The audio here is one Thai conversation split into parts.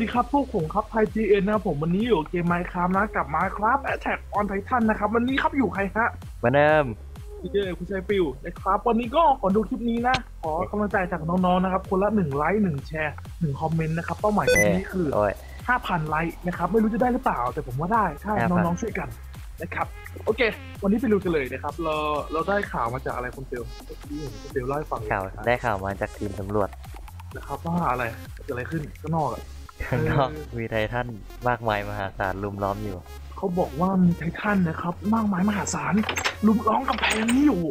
ดีครับ พวกผมครับไทยจีเอ็นนะครับผมวันนี้อยู่เกมไมค์ครับนะกับมาครับแอ t แทกออนไททันนะครับ วันนี้ครับอยู่ใครฮะเหมือนเดิมพี่เจคุณชายฟิวนะครับ วันนี้ก็ก่อนดูคลิปนี้นะ ขอกำลังใจจากน้องๆนะครับ คนละหนึ่งไลค์หนึ่งแชร์หนึ่งคอมเมนต์นะครับ เป้าหมายคลิปเอ๊ะนี้คือโอ้ย5,000ไลค์นะครับ ไม่รู้จะได้หรือเปล่า แต่ผมว่าได้ถ้า5,000น้องๆช่วยกันนะครับ โอเค วันนี้ไปดูกันเลยนะครับ เราเราได้ข่าวมาจากอะไรคุณเฟลที่เห็นคุณเฟลเล่าให้ฟังข่าวได้ข่าวมาจากทีมสำรวจนะครับว่าอะไรเกิดอะไรขึ้นข้างนอกอะ ข้างนอกมีไททันมากมายมหาศาลลุมล้อมอยู่ เขาบอกว่ามีไททันนะครับ มากมายมหาศาลลุมล้อมกำแพงนี้อยู่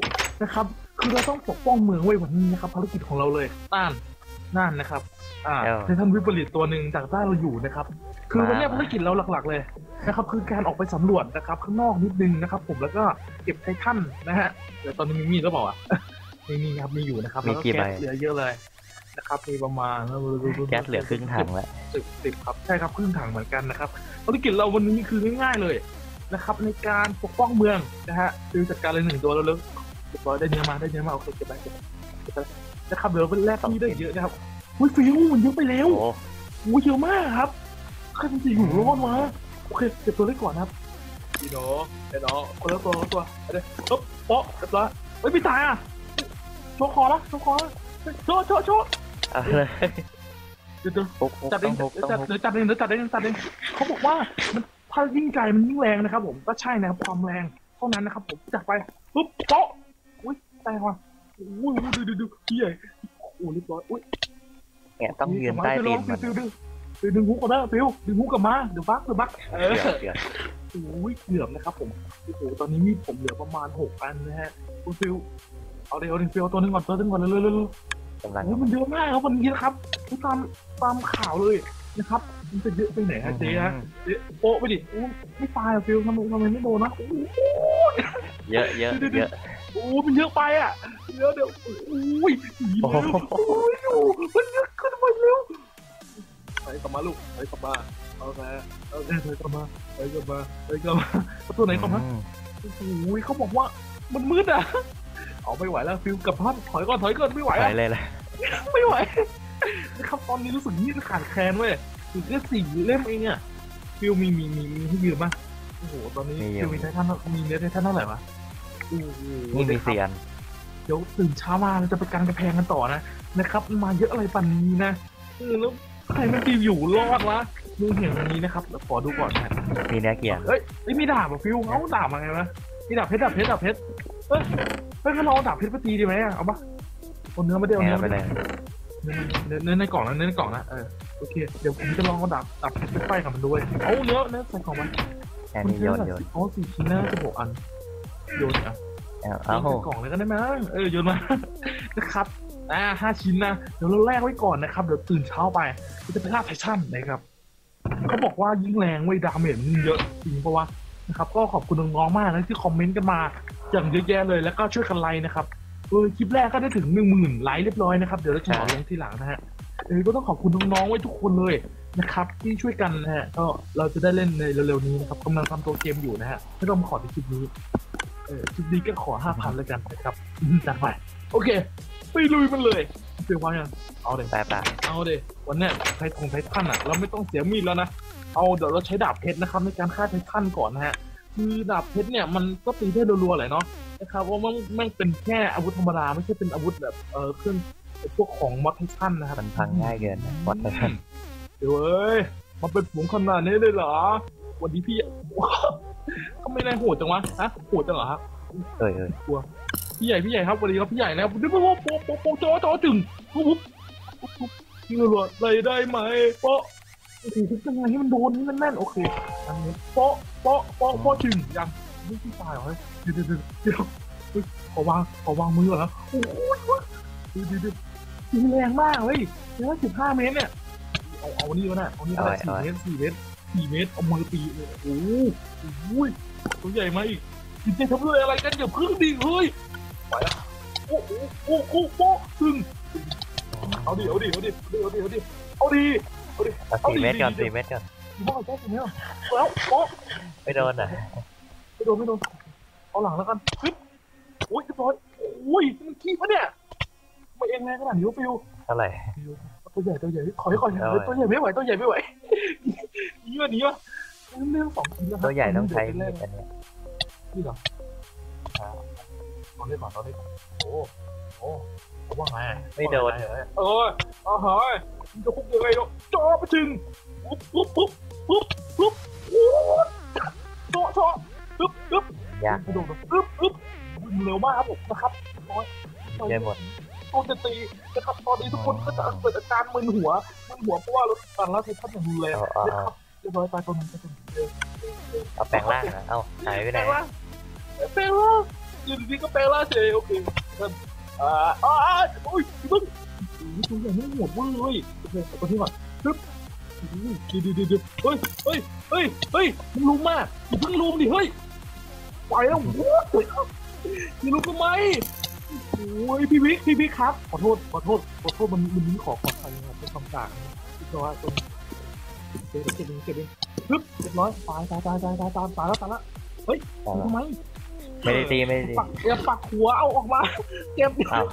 นะครับ คือเราต้องปกป้องเมืองไว้วันนี้นะครับภารกิจของเราเลยต้านน่านนะครับ อ่าเอ้าไททันวิปริตตัวหนึ่งจากต้านเราอยู่นะครับ คือวันนี้มาภารกิจเราหลักๆเลยนะครับ คือการออกไปสำรวจนะครับ ข้างนอกนิดนึงนะครับ ผมแล้วก็เก็บไททันนะฮะเดี๋ยวตอนนี้มีมีดหรือเปล่าอะมีมีครับมีอยู่นะครับมีแล้วก็กี่ใบแก๊สเหลือเยอะเลย นะครับมีประมาณแก๊สเหลือครึ่งถังแล้วสิบสิบครับใช่ครับครึ่งถังเหมือนกันนะครับภารกิจเราวันนี้คือง่ายๆเลยนะครับ ในการปกป้องเมืองนะฮะคือจัดการเลยหนึ่งตัวแล้วเลิกเรียบร้อยได้เนื้อมาได้เนื้อมาโอเคเก็บไปเก็บไปเก็บไปนะครับเดี๋ยวเป็นแรกที่ได้เยอะนะครับอุ้ยฟิวมันเยอะไปแล้วโอ้อุ้ยเยอะมากครับใครมันจะอยู่รอดมาโอเคเก็บตัวเล็กก่อนนะครับพี่น้องไอ้น้องคนละตัวคนละตัวเอาเดี๋ยวปุ๊บโป๊ะเรียบร้อยเฮ้ยไม่ตายอะโชว์คอละโชว์คอละโชว์โชว์โชว์ เอาเลยเดี๋ยวเดี๋ยวฮุกฮุกจัดเอต้องงฮุกเดี๋ยวต้จัอดงฮุกเดี๋ยวจัดเองเดี๋ยวจัดเองจัดเองเขาบอกว่ามันถ้ายิ่งไกลมันยิ่งแรงนะครับ ผมก็ใช่นะครับความแรงเท่านั้นนะครับ ผมจัดไปปุ๊บโป๊ะอุ้ยแตกว่ะอุ้ยดูดูดูพี่ใหญ่โอ้เรียบร้อยอุ้ยเนี่ยต้องยืนใต้ตีนมันฟิวฟิวฟิวดึงฮุกก่อนนะฟิวดึงฮุกกลับมาเดี๋ยวบักเดี๋ยวบักเออเกือบเกือบโอ้ยเกือบนะครับ ผมโอ้โหตอนนี้มีดผมเหลือประมาณหกอันนะฮะคุณฟิวเอาเดี๋ยวเอาเดี๋ยวฟิวเอาตัวหนึงก่อนตัวหนึงก่อนเร็วเร็วเร็ว กำลังโอ้ยมันเยอะมากครับวันนี้นะครับตามตามข่าวเลยนะครับมันจะเยอะไปไหนฮะเจ๊ฮะเจ๊โป๊ะไปดิโอ้ไม่ตายอะฟิลทำไมทำไมไม่โดนนะโอ้โหเยอะเยอะเยอะโอ้มันเยอะไปอะเยอะเดี๋ยวโอ้ยหนีโอ้เร็วโหโอ้ยโอ้มันเยอะขึ้นมาเร็วไปกลับมาลูกไปกลับมาเอาแม่เอาแม่ไปกลับมาไปกลับมาไปกลับมาเอาตัวไหนกลับมาอืมโอ้โหเขาบอกว่ามันมืดอะ เอาไม่ไหวแล้วฟิลกลับบ้านถอยก่อนถอยก่อนไม่ไหวไปอะเลยล่ะไม่ไหวนะครับตอนนี้รู้สึกนี่จะขาดแคลนเว้ยถึงแค่สี่เล่มเองเนี่ยฟิลมีมีมีมีให้ยืมป่ะโอ้โหตอนนี้ฟิลมีไททันเท่ามีเนื้อไททันเท่าไหร่วะโอ้โหนี่มีเสียนเดี๋ยวตื่นเช้ามาเราจะไปการกระแพงกันต่อนะนะครับ มาเยอะอะไรปันนี้นะเออแล้วใครมันจะอยู่รอดวะมึงเห็นวันนี้นะครับแล้วขอดูก่อนนะมีเนื้อเกียร์เฮ้ยเอ้ยมีดาบอะฟิลเอาดาบมาไงวะมีดาบเพชรดาบเพชรดาบเพชร เฮ้ยเฮ้ยงั้นเราเอาดาบเพชรไปตีดีไหมอะเอาปะเอาเนื้อมาเดี๋ยวแอเนื้อร์ไปมาเลยเนื้อเนื้อในกล่องนะเนื้อในกล่องนะเออโอเคเดี๋ยวผมจะลองเอาดาบดาบเพชรไปไฟกับมันด้วยเอาเนื้อเนื้อใส่ของมันแค่นี้โยนโยนอ๋อสี่ชิ้นน่าจะหกอันโยนอะเอาโยเอานใส่กล่องเลยก็ได้มั้งเออโยนมา นะครับอ่าห้าชิ้นนะเดี๋ยวเราแลกไว้ก่อนนะครับเดี๋ยวตื่นเช้าไปเราจะไปล่าไททันนะครับเขาบอกว่ายิ่งแรงเว้ยดาเมจมันเยอะจริงปะวะนะครับก็ขอบคุณน้องๆมากนะที่คอมเมนต์กันมา อย่างเยอะแยะเลยแล้วก็ช่วยกันไลค์นะครับเออคลิปแรกก็ได้ถึงหนึ่งหมื่นไลค์เรียบร้อยนะครับเดี๋ยวเราจะต่อลงทีหลังนะฮะเออก็ต้องขอบคุณน้องๆไว้ทุกคนเลยนะครับ ที่ช่วยกันนะฮะก็เราจะได้เล่นในเร็วๆนี้นะครับกำลังทำตัวเกมอยู่นะฮะไม่ต้องขอในคลิปนี้เออคลิปนี้ก็ขอห้าพันแล้วกันนะครับอืมจัดไปโอเคไปลุยมันเลยเตรียมไว้ยังเอาเด็ไปไปเอาเด็วันเนี้ยไททงไททันอะ เราไม่ต้องเสียมีดแล้วนะเอาเดี๋ยวเราใช้ดาบเพชรนะครับในการฆ่าไททันก่อนนะฮะ คือดาบเพชรเนี่ยมันก็ตีได้รัวๆแหละเนาะนะครับว่ามันแม่งเป็นแค่อาวุธธรรมดาไม่ใช่เป็นอาวุธแบบเออเครื่องไอ้พวกของมอสไททันนะครับมันพังง่ายเกินนะวัดไททันเดี๋ยวเอ้ยมาเป็นฝูงขนาดนี้เลยเหรอ วันนี้พี่ก็ไม่ได้โหดจังวะฮะโหดจังเหรอครับเอ้ยเอ้ยพี่ใหญ่พี่ใหญ่ครับวันนี้ครับพี่ใหญ่นะครับเดี๋ยวโป๊ะโป๊ะโป๊ะโป๊ะจอจอจึงปุ๊บปุ๊บปุ๊บปุ๊บยิงรัวๆเลยได้ไหมโป๊ะ โอ้โหทุกยังไงให้มันโดนให้มันแน่นโอเคอันนี้โป๊ะโป๊ะโป๊ะโป๊ะจึงยังไม่ที่ตายเหรอเฮ้ยเดี๋ยวเดี๋ยวเดี๋ยวเดี๋ยวเฮ้ยขอวางขอวางมือก่อนนะโอ้โหเดี๋ยวเดี๋ยวเดี๋ยวยิงแรงมากเฮ้ยเนื้อสิบห้าเมตรเนี่ยเอาเอานี่วะน่ะเอานี่วะสี่เมตรสี่เมตรสี่เมตรเอามือตีเลยโอ้โหตัวใหญ่มาอีกจิตใจทำด้วยอะไรกันอย่าพึ่งดิเฮ้ยไปอะโอ้โหโอ้โหโป๊ะซึ่งเอาดิเอาดิเอาดิเอาดิเอาดิเอาดิ เอาดิเอาสี่เมตรก่อนสี่เมตรก่อนอยู่บ้านแค่สี่เมตรแล้วโป๊ะไม่โดนอะไม่โดนไม่โดนเอาหลังแล้วกันฮึบโอ้ยเรียบร้อยโอ้ยมันขี้ปะเนี่ยไม่เองแรงขนาดนี้วะฟิวเท่าไหร่ฟิวตัวใหญ่ตัวใหญ่ขอให้ก่อนตัวใหญ่ไม่ไหวตัวใหญ่ไม่ไหวหนีวะหนีวะเรื่องสองทีแล้วตัวใหญ่ต้องใช้เดี๋มียวดเป็นแรกอันเนี้ยนี่เหรออ่าตอนนี้ก่อนตอนนี้ก่อนโอ้โอ้เขา ว่าไงไม่โดนเออเออเอาเฮ้ยมันจะคุกยังไงเนาะจ่อไปถึงปุ๊บปุ๊บปุ๊บปุ๊บปุ๊บปุ๊บโชะโชปุ๊บปุ๊บยากระโดดแบบปึ๊บปึ๊บวิ่งเร็วมากครับผมนะครับน้อยได้หมดต้นจะตีนะครับตอนนี้ทุกคนก็จะเกิดอาการมึนหัวมึนหัวเพราะว่ารถการล่าเทพันอย่างรุนแรงเอาเอานะครับเรียบร้อยตายตัวนึงตายตัวนึงเออเอาแปลงร่างนะเอ้าหายไปไหแปลงร่างแปลงร่างอยู่ดีก็แปลงร่างเฉยโอเค อ่าอ่าอ่าโอ้ยมึงอยตัวใหญ่ไม่หัวเว้ยเว้ยโอเคเอาตัวนี้ก่อนปึ๊บอุ้ยเดี๋ยวเดี๋ยวเดี๋ยวเฮ้ยเฮ้ยเฮ้ยเฮ้ยมึงลุมมาอย่าเพิ่งลุมดิเฮ้ยไปแล้วโว้ยอย่าลุมทำไมโอ้ยพี่วิกพี่วิกครับ ขอโทษขอโทษขอโทษมันมันนี้ขอขอใครนครับเป็นคำสั่งนะพี่จอยตรงเก็บเก็บเองเก็บเองปึ๊บเรียบร้อยตายตายตายตายตายตายตายแล้วตายแล้วเฮ้ยทำไม ไม่ได้ตีไม่ได้ตีปักอย่าปักหัวเอาออกมาเก็บเอ้า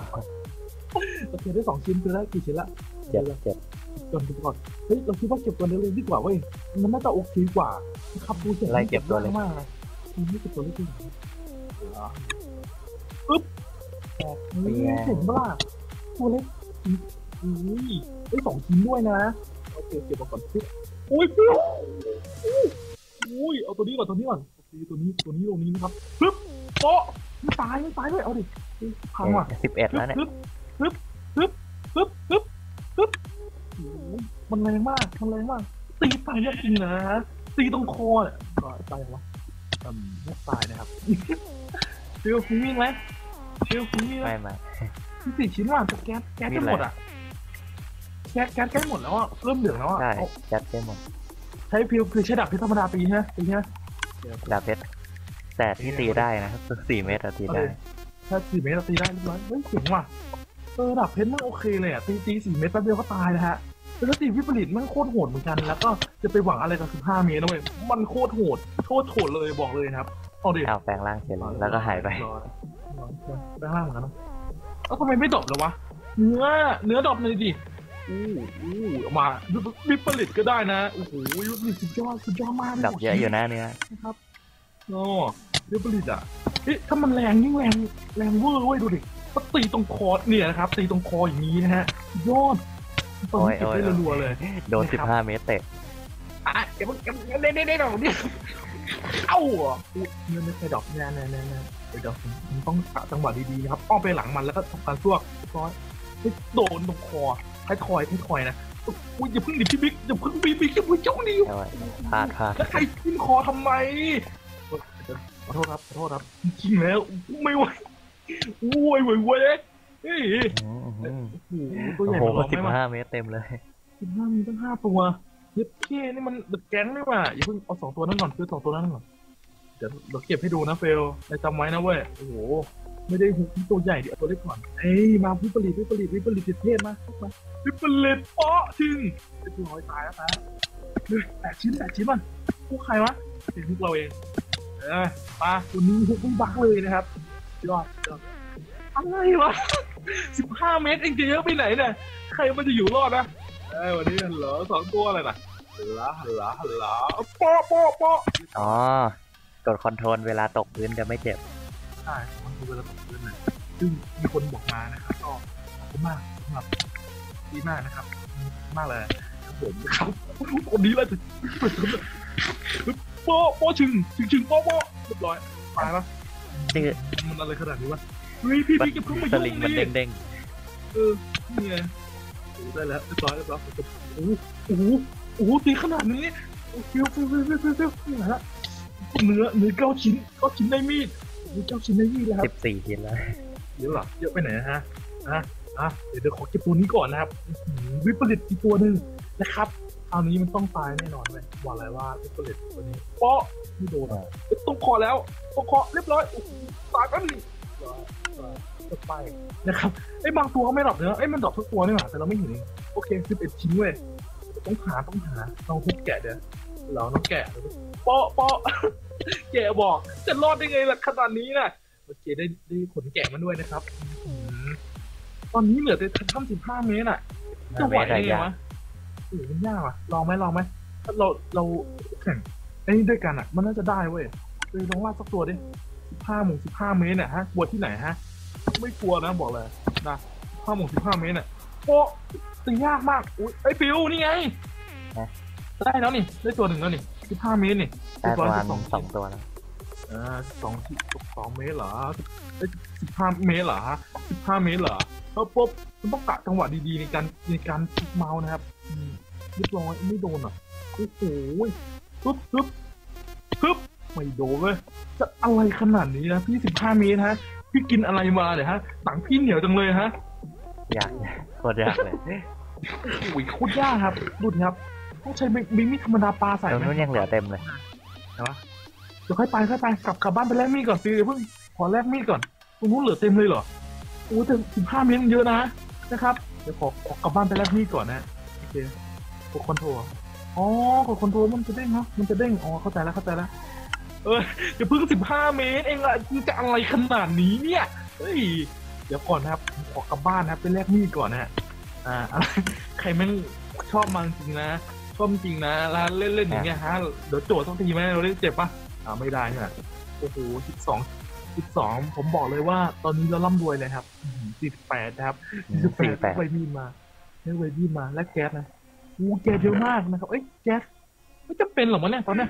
โอเคได้สองชิ้นคือได้กี่ชิ้นละเจ็บเจ็บจนดูก่อนเฮ้ยเราคิดว่าเก็บตัวเล็กๆดีกว่าเว้ยมันน่าจะโอเคกว่านะครับดูเสร็จไล่เก็บตัวเล็กมากนะไม่เก็บตัวเล็กจริงปึ๊บแตกเฮ้ยเห็นปะล่ะตัวเล็กอุ้ยได้สองชิ้นด้วยนะโอเคเก็บมาก่อนสิอุ้ยปิ๊วอุ้ยเอาตัวนี้ก่อนตัวนี้ก่อนโอเคตัวนี้ตัวนี้ตรงนี้นะครับปึ๊บ โป๊ะไม่ตายไม่ตายด้วยเอาดิเฮ้ยพังว่ะสิบเอ็ดปึ๊แล้วบเนี่ยปึ๊บปึ๊บปึ๊บปึ๊บปึ๊บปึ๊บโอ้ยมันแรงมากมันแรงมาก ตีตายยากจริงนะตีตรงคอเนี่ยก็ตายยังวะอืมไม่ตายนะครับฟิลฟิลวิ่งไหมฟิลฟิลวิ่งไหมไม่มาที่สี่ชิ้นว่ะแต่แก๊สแก๊สจะหมดอะแก๊สแก๊สใกล้หมดแล้วอะเริ่มเหลืองแล้วอะได้เอาจัดได้หมดใช้พิวคือใช้ดับพิษธรรมดาตีใช่ไหมตีใช่ไหมดาบเพชร แต่ที่ตีได้นะครับสี่เมตรอะตีได้ ถ้าสี่เมตรเราตีได้เรียบร้อยเฮ้ยเจ๋งว่ะเออดับเพชรมันโอเคเลยอะตีตีสี่เมตรแป๊บเดียวก็ตายนะฮะแล้วถ้าตีวิปริตมันโคตรโหดเหมือนกัน แล้วก็จะไปหวังอะไรกับสิบห้าเมตรนะเว้ยมันโคตรโหดโคตรโหดเลยบอกเลยนะครับเอาดิเอาแปลงร่างเสร็จแล้วแล้วก็หายไปแปลงร่างเหมือนกันเนอะแล้วทำไมไม่ดรอปเลยวะเนื้อเนื้อดรอปเลยดิอู้อู้เอามาวิปริตก็ได้นะโอ้โหวิปริตสุดยอดสุดยอดมากลดับเยอะอยู่นะเนี่ยนะครับ โอ้วิปริตอะเอ๊ะถ้ามันแรงยิ่งแรงแรงเวอร์เว้ยดูดิก็ตีตรงคอเนี่ยนะครับ ตีตรงคออย่างนี้นะฮะสุดยอดตอนนี้เก็บได้รัวๆเลยโดนสิบห้าเมตรเตะอะเดี๋ยวมันเดี๋ยวเด้เด้เด้ดอกเนี่ยเอ้าอะอุ๊ยเนี่ยไม่ใช่ดอกเนี่ยเนี่ยเนี่ยเนี่ยเดี๋ยวเดี๋ยวผมผมต้องกะจังหวะดีๆนะครับอ้อมไปหลังมันแล้วก็ทำการซวกเรียบร้อยเฮ้ยโดนตรงคอท้ายทอยท้ายทอยนะอุ้ยอย่าเพิ่งดิพี่บิ๊กอย่าเพิ่งบิ๊กบิ๊กอย่าเพิ่งเจ้านิ้วเอาไว้พลาดพลาดแล้วใครขึ้นคอทำไม ขอโทษครับขอโทษครับจริงๆแล้วไม่ไหวโอ้ยเว้ยเว้ยเฮ้ยอืมอืมโอ้โหตัวใหญ่โอ้โหมาลองสิบไหมวะห้าเมตรเต็มเลยสิบห้ามีตั้งห้าตัวเย็บเคนี่มันเดอะแก๊งนี่หว่าอย่าเพิ่งเอาสองตัวนั้นก่อนคือสองตัวนั้นก่อนเดี๋ยวเราเก็บให้ดูนะเฟลในจำไว้นะเว้ยโอ้โหไม่ได้หุบที่ตัวใหญ่ดิเอาตัวเล็กก่อนเอ้ยมาวิปริตวิปริตวิปริตเทศมามาวิปริตเปาะถึงเรียบร้อยตายแล้วนะเฮ้ยแปดชิ้นแปดชิ้นมันพวกใครวะเป็นพวกเราเอง เออมาตัวนี้หุบไม่บักเลยนะครับยอดยอดอะไรวะสิบห้าเมตรเองจะเยอะไปไหนเนี่ยใครมันจะอยู่รอดนะเอ้ยวันนี้ฮัลโหลสองตัวอะไรนะฮัลโหลฮัลโหลฮัลโหลโป๊ะโป๊ะโป๊ะอ๋อกดคอนโทรลเวลาตกพื้นจะไม่เจ็บใช่มันคือเวลาตกเล่นนะซึ่งมีคนบอกมานะครับก็ขอบคุณมากสำหรับดีมากนะครับขอบคุณมากเลยครับผมนะครับคนนี้แหละจะ โป๊ะโป๊ะชึงชึงชึงโป๊ะโป๊ะเรียบร้อยตายปะชื่อมันอะไรขนาดนี้วะเฮ้ยพี่พี่จะเพิ่งมาสยุ่ลิงงมันดิเด้งเออนี่ไงโอ้ได้แล้วเรียบร้อยเรียบร้อยโอ้โหโอ้โหโอ้โหตีขนาดนี้โอ้โหฟิวฟิวฟิวฟิวฟิวฟิวนี่ไงละเนื้อเนื้อเก้าชิ้นเก้าชิ้นได้มีดโอ้โหเก้าชิ้นได้มีดแล้วคๆรับสิบสี่ชิ้นแล้วเยอะเหรอเยอะไปไหนนะฮะอะอะเดี๋ยวเดี๋ยวขอเก็บตัวนี้ก่อนนะครับอื้อหือวิปริตอีกตัวหนึ่งนะครับคราวนี้มันต้องตายแน่นอนเลยบอกเลยว่าวิปริตตัวนี้เปาะไม่โดนอะเอ้ยตรงคอแล้วตรงคอเรียบร้อยโอ้โหตายแป๊บนึงเรียบร้อยเรียบร้อยจะไปนะครับไอ้ยบางตัวก็ไม่ดรอปเนื้อไอ้ยมันดรอปทุกตัวนี่หว่าแต่เราไม่เห็นเองโอเคสิบเอ็ดชิ้นเว้ยต้องหาต้องหาลองทุบแกะเดี๋ยวเราต้องแกะเปาะเปาะแกะบอกจะรอดได้ไงล่ะขนาดนี้น่ะโอเคได้ได้ขนแกะมาด้วยนะครับอื้อหือตอนนี้เหลือแต่ถ้ำสิบห้าเมตรอะจะไหวเมตรได้อะไงยากวะ โอ้โหมันยากอะ ลองไหมลองไหมถ้าเราเราแข่งไอ้นี่ด้วยกันอะ มันน่าจะได้เว้ยเออลองลากสักตัวดิสิบห้าโมงสิบห้าเมตรเนี่ยฮะกลัวที่ไหนฮะ ไม่กลัวนะบอกเลยนะห้าโมงสิบห้าเมตรเนี่ยโอ้ตียากมากอุ้ยไอ้ฟิวนี่ไงฮะได้แล้วนี่ได้ตัวหนึ่งแล้วนี่สิบห้าเมตรนี่ได้ประมาณเยบร้อยสองตัวแล้วอ่าสองสองเมตรเหรอสิบห้าเมตรเหรอสิบห้าเมตรเหรอแล้วปุ๊บมันต้องกะจังหวะดีๆในการในการพลิกเมาส์นะครับอืม เรียบร้อยไม่โดนอะโอ้โหปึ๊บปึ๊บปึ๊บไม่โดนเลยจะอะไรขนาดนี้นะพี่สิบห้าเมตรฮะ พี่กินอะไรมาเนี่ยฮะตังพี่เหนียวจังเลยฮะยากโคตรยากเลยโอ้ยโคตรยากครับดูดิครับต้องใช้บิงมิธรรมดาปลาใส่ตรงไหมนู้นยังเหลือเต็มเลยเดี๋ยวค่อยไปค่อยไปกลับกลับบ้านไปแลกมีดก่อนสิเดี๋ยวเพิ่งขอแลกมีดก่อนตรงนู้นเหลือเต็มเลยเหรอโอ้แต่สิบห้าเมตรมันเยอะนะนะครับเดี๋ยวขอขอกลับบ้านไปแลกมีดก่อนนะโอเคก ดคอนโทรลอ๋อกดคอนโทรลมันจะเด้งฮะมันจะเด้งอ๋อเข้าใจแล้วเข้าใจแล้วเอออย่าเพิ่งสิบห้าเมตรเองอะมึงจะอะไรขนาดนี้เนี่ยเฮ้ยเดี๋ยวก่อนนะครับผมขอกลับบ้านนะครับไปแลกมีดก่อนนะฮะอ่าใครแม่งชอบมาจริงนะชอบจริงนะแล้วเล่นเล่นๆอย่างเงี้ยฮะเดี๋ยวโจทย์ต้องทีไหมเราเล่นเจ็บปะอ่าไม่ได้ใช่ไหมโอ้โหสิบสองสิบสองผมบอกเลยว่าตอนนี้เราร่ำรวยเลยครับสี่สิบแปดนะครับสี่สิบสี่แปแปดดไวบีนมาได้ไวบีนมาและแก๊สนะ อู้แก๊สเยอะมากนะครับ เอ้ยแก๊สไม่จะเป็นหรอกมั้งเนี่ยตอนเนี้ย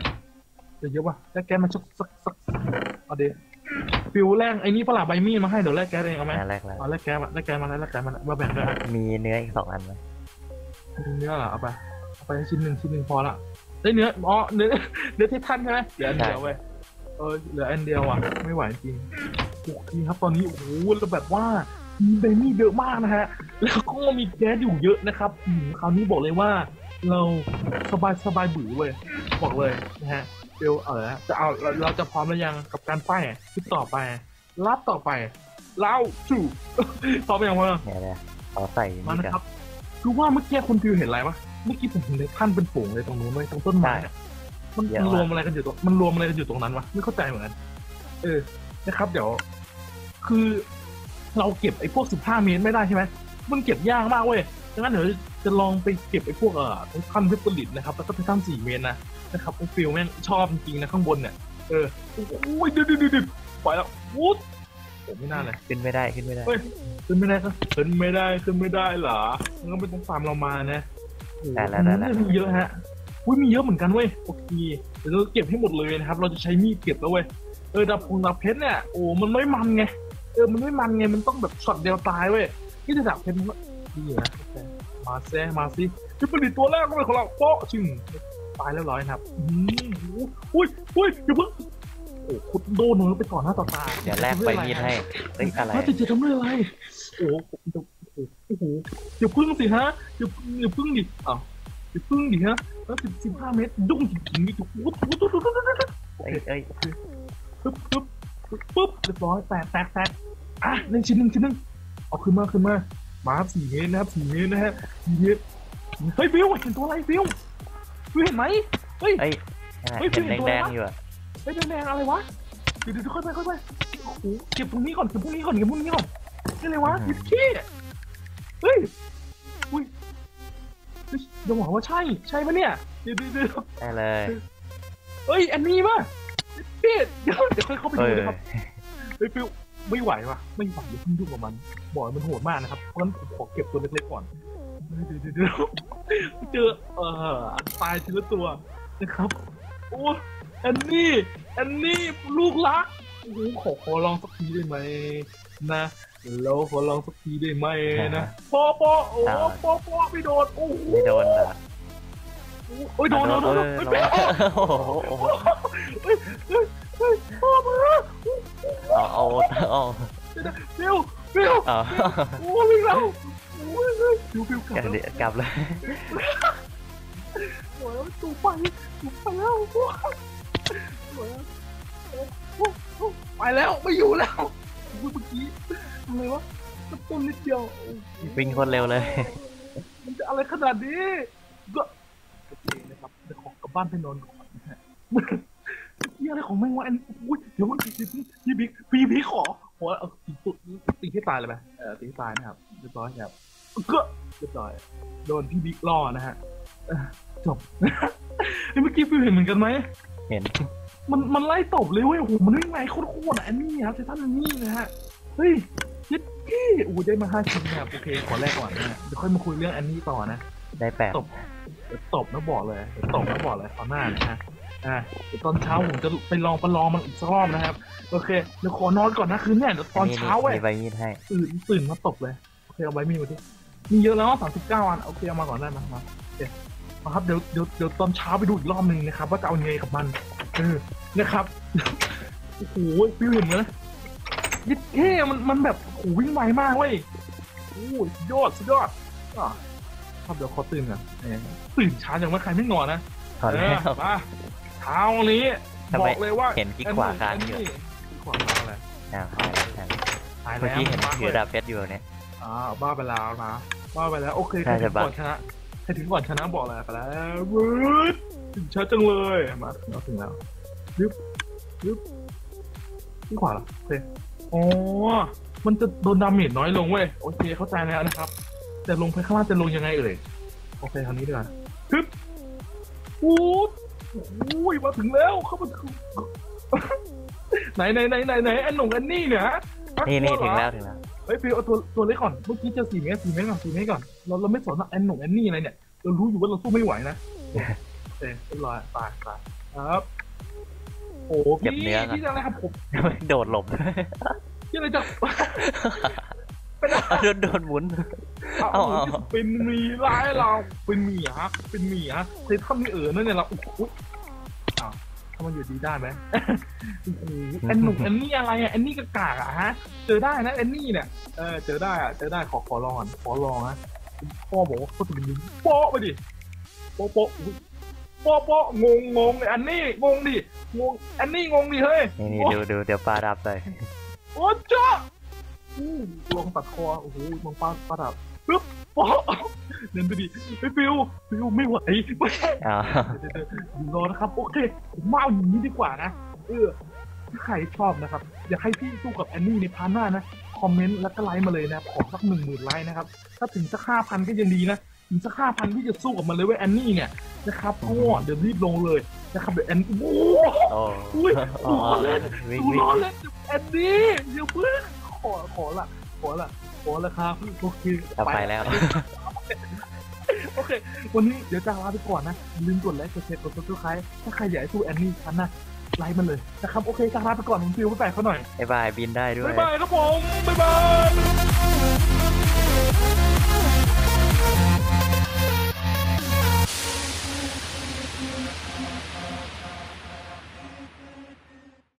เดี๋ยวเยอะว่ะแลกแก๊สมาสักสักสักเอาเดี๋ยวฟิวแรกไอ้นี่ปลาใบมีดมาให้เดี๋ยวแลกแก๊สเองเอาไหมนั่นแรกแล้วเอาแลกแก๊สมาแลกแก๊สมาแล้วแลกแก๊สมาแล้วมาแบ่งด้วยอะมีเนื้ออีกสองอันไหมมีเนื้อเหรอเอาไปเอาไปชิ้นหนึ่งชิ้นหนึ่งพอละได้เนื้ออ๋อเนื้อเนื้อที่ท่านใช่ไหมเหลืออันเดียวเว้ยเออเหลืออันเดียวอะไม่ไหวจริงโอเคครับตอนนี้โอ้โหแล้วแบบว่า มีเบมี่เยอะมากนะฮะ แล้วก็มีแก๊สอยู่เยอะนะครับอืมคราวนี้บอกเลยว่า เราสบายสบายบือเว้ยบอกเลยนะฮะเดี๋ยวเออจะเอาเราเราจะพร้อมแล้วยังกับการไฟคลิปต่อไปรับต่อไปเล่าสู่พร้อมยังวะเนี่ยเนี่ยเอาใส่มานี่นะกันครับคือว่าเมื่อกี้คุณฟิวเห็นอะไรปะเมื่อกี้ผมเห็นในท่านเป็นฝูงเลยตรงนู้นเลยตรงต้นไม้อะมันเยอะมันมากรวมอะไรกันอยู่ตรงมันรวมอะไรกันอยู่ตรงนั้นวะไม่เข้าใจเหมือนกันเออนะครับ เดี๋ยว คือ เราเก็บไอ้พวกสิบห้าเมตรไม่ได้ใช่ไหมมันเก็บยากมากเว้ยดังนั้นเดี๋ยวจะลองไปเก็บไอ้พวกเอ่อท่านวิปริตนะครับ แล้วก็ไปท่านสี่เมตรนะนะครับคุณฟิลแม่งชอบจริงๆนะข้างบนเนี่ย เออ โอ้ยดึ๊ดดึ๊ดดึ๊ดไปแล้ววูดผมไม่น่าเลย ขึ้นไม่ได้ขึ้นไม่ได้ เฮ้ย ขึ้นไม่ได้ก็ขึ้นไม่ได้ขึ้นไม่ได้เหรอมันก็ไม่ต้องตามเรามานะโอ้โหได้แล้วได้แล้วมีเยอะฮะอุ้ยมีเยอะเหมือนกันเว้ยโอเคเดี๋ยวเราเก็บให้หมดเลยนะครับ เราจะใช้มีดเก็บแล้วเว้ยเออดับพงดับเพชรเนี่ยโอ้มันไม่มันไง เออมันไม่มันไงมันต้องแบบช็อตเดียวตายเว้ยที่จะดับเพชรมันก็ดีนะมาแซ่มาสิที่ผลิตตัวแรกก็เป็นของเราโป๊ะชึ่งตายเรียบร้อยนะครับอืมอุ้ยอุ้ยอย่าเพิ่งโอ้ขุดโดนเนื้อไปก่อนหน้าต่อตาเดี๋ยวแลกใบมีดให้เอ้ยอะไรถ้าจะจะทำด้วยอะไรโอ้โหโอ้โหอย่าพึ่งสิฮะอย่าอย่าพึ่งดิอ้าวอย่าพึ่งดิฮะแล้วสิบสิบห้าเมตรดุ้งจริงๆนี่ตุ๊บตุ๊บตุ๊บตุ๊บตุ๊บตุ๊บตุ๊บเอ้ยเอ้ยปุ๊บปุ๊บ ปุ๊บปุ๊บเรียบร้อยแตกแตกแตกอะหนึ่งชิ้นหนึ่งชิ้นหนึ่งเอาขึ้นมาขึ้นมามาครับสี่เมตรนะครับสี่เมตรนะฮะสี่เมตรเฮ้ยฟิวเห็นตัวอะไรฟิวฟิวเห็นไหมเฮ้ยเอ้ยนั่นน่ะเฮ้ยเห็นเปลี่ยนตัวแดงวะๆอยู่อะเฮ้ยแดงๆอะไรวะเดี๋ยวเดี๋ยวค่อยไปค่อยไปโอ้โหเก็บตรงนี้ก่อนเก็บพวกนี้ก่อนเก็บพวกนี้ก่อนนี่อะไรวะยิบขี้เฮ้ยอุ้ยเฮ้ยอย่าบอกว่าใช่ใช่ปะเนี่ยเดี๋ยวเดี๋ยวเดี๋ยวได้เลยเฮ้ยอันนี้ป่ะ พี่เดี๋ยวเดี๋ยวค่อยเข้าไปเอดูอนะครับเฮ้ยฟิวไม่ไหวว่ะไม่ไหวอย่าเพิ่งยุ่งกับมันบอกเลยมันโหดมากนะครับเพราะฉะนั้นผมขอเก็บตัวเล็กๆก่อนเดี๋ยวเดี๋ยวเดี๋ยวเจอเอ่อตายทีละตัวนะครับโอ้อันนี้อันนี้ลูกรักโอ้โหขอขอลองสักทีได้ไหมนะเราขอลองสักทีได้ไหมนะปอปอโอ้ปอปอไม่โดนโอ้โหไม่โดนเหรอโอ้ยโดนโดนโดนโดนเอเฮ้อยระเป๊ะวังโอ้โหโอ้โห เฮ้ยเฮ้ยเฮ้ยพ่อมาเอาเอาเอาเร็วเร็วเอาโอ้ยเราโอ้ยฟิวฟิวกลับกลับแล้วเดี๋ยวกลับเลยโอ้ยตูไปตูไปแล้วโอ้ยโอ้ยโอ้ยไปแล้วไม่อยู่แล้วเมื่อกี้อะไรวะกระตุ้นนิดเดียววิ่งคนเร็วเลย มันจะอะไรขนาดนี้ก็โอเคนะครับเดี๋ยวขอกลับบ้านไปนอนก่อนนะฮะ นี่อะไรของแม่งวะอันอุ้ยเดี๋ยวมันพี่บิ๊กพี่บิ๊กขอขอเอาตีตุ๊ตีให้ตายเลยไหมเออตีให้ตายนะครับเรียบร้อยครับก็เรียบร้อยโดนพี่บิ๊กล่อนะฮะเอ่อจบเฮ้ยเมื่อกี้ฟิวเห็นเหมือนกันไหมเห็น มันมันไล่ตบเลยเว้ยโอ้โหมันวิ่งไล่โคตรๆอะอันนี้ครับไททันอันนี้นะฮะเฮ้ยยิดกี้โอ้โหได้มาห้าชิ้นนะครับโอเคขอแรกก่อนนะฮะเดี๋ยวค่อยมาคุยเรื่องอันนี้ต่อนะ ได้แปดตบเดี๋ยวตบนะบอกเลยเดี๋ยวตบนะบอกเลยตอนหน้านะฮะ อ่าเดี๋ยวตอนเช้าผมจะไปลองประลองมันอีกสักรอบนะครับ โอเคเดี๋ยวขอนอนก่อนนะคืนเนี่ยเดี๋ยวตอนเช้าเว้ยมีใบมีดให้ตื่นตื่นมาตบเลยโอเคเอาไว้มีมาดิมีเยอะแล้วสามสิบเก้าอันโอเคเอามาก่อนได้ไหมครับโอเคมาครับเดี๋ยวเดี๋ยวเดี๋ยวตอนเช้าไปดูอีกรอบหนึ่งนะครับ ว่าจะเอายังไงกับมันเออนะครับโอ้โหฟิวเห็นไหมยิดเท่มันมันแบบโอ้โหวิ่งไวมากเว้ยโอ้ยสุดยอดสุดยอดอะครับเดี๋ยวขอตื่นก่อนเออตื่นช้าจังว่าใครไม่นอนนะพอแล้วเออมา เช้านี้ทำบไมอกเลยว่าเห็นกิ๊กขวาค้างอยู่กิ๊กขวาค้างอะไรอ่าหายแล้วหายแล้วตายแล้วเมื่อกี้เห็นมาถือดาบเพชรอยู่เนี่ย อ่าบ้าไปแล้วนะบ้าไปแล้วโอเคใครน่าถึจะงบั๊ก่กอนชนะใครถึงก่อนชนะบอกเลยไปแล้ววืดถึงชัดจังเลยมาเราถึงแล้วยึบยึบที่ขวาเหรอโอเคอ๋อมันจะโดนดาเมจน้อยลงเว้ยโอเคเข้าใจแล้วนะครับ แต่ลงไปข้างล่างจะลงยังไงเอ่ยโอเคทางนี้ดีกว่าฮึบวูด อุ้ยมาถึงแล้วเข้ามาถึงไหนไหนไหนไหนไหนอันหนุ่งอันนี่เนี่ยฮะนี่นี่กลัถึวงเหรอแล้วถึงแล้วเฮ้ยฟิวเอาตัวตัวเล็กก่อนเมื่อกี้เจอสี่เมตรสี่เมตรก่อนสี่เมตรก่อนเราเราไม่สนว่าแอนหนุ่มแอนนี่อะไรเนี่ยเรารู้อยู่ว่าเราสู้ไม่ไหวนะโอเคเรียบร้อยตายตายครับโอ้เก็บพี่เนื้อก่อนพี่จะอะไรครับผมโดดหลบพี่อะไรจะ โดนโดนหมุน เอาเอาเอาเป็นหมีร้ายเรา เป็นหมีฮะ เป็นหมีฮะเคยทำนี่เออนั่นเนี่ยเราอุ๊ยอุ๊ยอ้าวถ้ามันอยู่ดีได้ไหมโอ้โหแอนหนุ่มแอนนี่อะไรอะแอนนี่กากากๆอะฮะ เจอได้นะแอนนี่เนี่ย เออ เจอได้อะ เจอได้ ขอ ขอลองก่อนขอลองนะพ่อบอกว่าเขาจะเป็นยิงโป๊ะไปดิ โป๊ะโป๊ะอุ๊ยโป๊ะโป๊ะงงงงเลยอันนี้งงดิ งงอันนี้งงดิ เฮ้ย นี่นี่ดูดูเดี๋ยวปลาดับเลย โอ้จ้าอู้ ลองตัดคอ โอ้โหมองป้าป้าดับปึ๊บโป๊ะเดินไปดิไปฟิวฟิวไม่ไหวไม่ใช่อ้าวเดี๋ยวเดี๋ยวเดี๋ยวรอนะครับ โอเคผมมาเอาอย่างนี้ดีกว่านะ เออถ้าใครชอบนะครับ อยากให้พี่สู้กับแอนนี่ในพาร์ทหน้านะ คอมเมนต์แล้วก็ไลค์มาเลยนะ ขอสักหนึ่งหมื่นไลค์นะครับ ถ้าถึงสักห้าพันก็ยังดีนะ ถึงสักห้าพันพี่จะสู้กับมันเลยเว่าแอนนี่เนี่ยนะครับก็เดี๋ยวรีบลงเลยนะครับเดี๋ยวแอนโอ้โหโอ้อุ้ยอ๋อดูล้อเล่นวิ่งดูวิ่งล้อเล่นแอนนี่เดี๋ยวเพื่อน ขอขอละขอละขอละครับโอเคเอาไปแล้ว โอเค วันนี้เดี๋ยวจะลาไปก่อนนะอย่าลืมกดไลค์กดแชร์กดซับสไครต์ถ้าใครอยากให้สู้แอนนี่ฉันนะไลค์มันเลยนะครับโอเคจะลาไปก่อนผมฟิวไปแปะเขาหน่อยบ๊ายบายบินได้ด้วยบ๊ายบายครับผมบ๊ายบาย